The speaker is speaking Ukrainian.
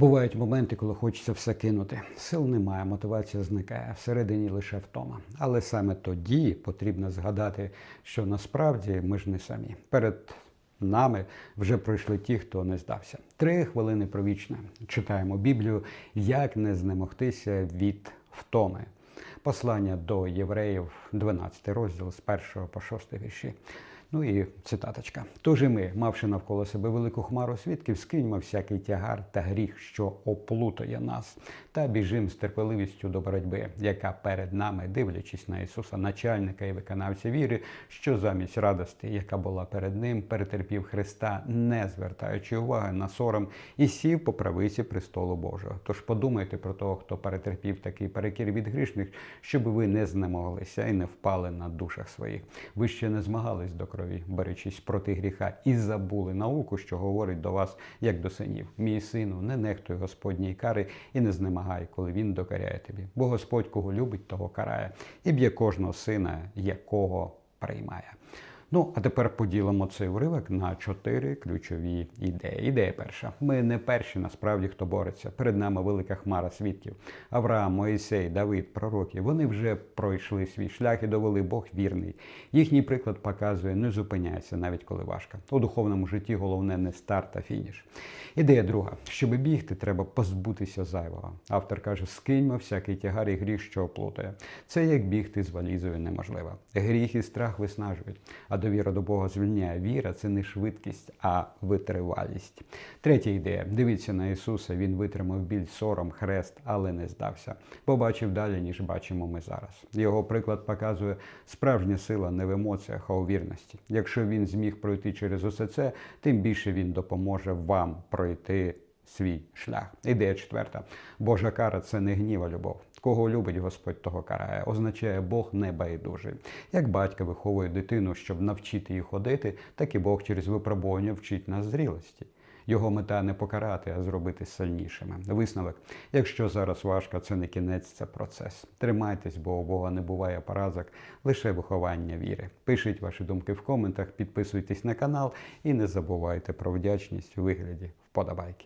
Бувають моменти, коли хочеться все кинути. Сил немає, мотивація зникає, всередині лише втома. Але саме тоді потрібно згадати, що насправді ми ж не самі. Перед нами вже пройшли ті, хто не здався. Три хвилини про вічне. Читаємо Біблію, як не знемогтися від втоми. Послання до євреїв, 12 розділ з 1 по 6 вірші. Ну і цитаточка. Тож і ми, мавши навколо себе велику хмару свідків, скиньмо всякий тягар та гріх, що оплутає нас, та біжим з терпеливістю до боротьби, яка перед нами, дивлячись на Ісуса, начальника і виконавця віри, що замість радости, яка була перед ним, перетерпів Христа, не звертаючи уваги на сором, і сів по правиці престолу Божого. Тож подумайте про того, хто перетерпів такий перекір від грішних, щоб ви не знемоглися і не впали на душах своїх. Ви ще не змагались до крові, борючись проти гріха, і забули науку, що говорить до вас, як до синів. Мій сину, не нехтуй Господній кари і не знемагай, коли він докаряє тобі. Бо Господь кого любить, того карає, і б'є кожного сина, якого приймає. Ну, а тепер поділимо цей уривок на чотири ключові ідеї. Ідея перша: ми не перші, насправді, хто бореться. Перед нами велика хмара свідків. Авраам, Моїсей, Давид, пророки. Вони вже пройшли свій шлях і довели Бог вірний. Їхній приклад показує, не зупиняйся, навіть коли важко. У духовному житті головне не старт, а фініш. Ідея друга: щоб бігти, треба позбутися зайвого. Автор каже: скиньмо всякий тягар і гріх, що оплутає. Це як бігти з валізою неможливо. Гріх і страх виснажують. А довіра до Бога звільняє. Віра це не швидкість, а витривалість. Третя ідея: дивіться на Ісуса. Він витримав біль, сором, хрест, але не здався. Побачив далі, ніж бачимо ми зараз. Його приклад показує справжня сила не в емоціях, а у вірності. Якщо він зміг пройти через усе це, тим більше він допоможе вам пройти. Свій шлях. Ідея четверта. Божа кара це не гніва любов. Кого любить Господь, того карає. Означає, Бог не байдужий. Як батько виховує дитину, щоб навчити її ходити, так і Бог через випробування вчить нас зрілості. Його мета не покарати, а зробити сильнішими. Висновок, якщо зараз важко, це не кінець, це процес. Тримайтесь, бо у Бога не буває поразок, лише виховання віри. Пишіть ваші думки в коментах, підписуйтесь на канал і не забувайте про вдячність у вигляді вподобайки.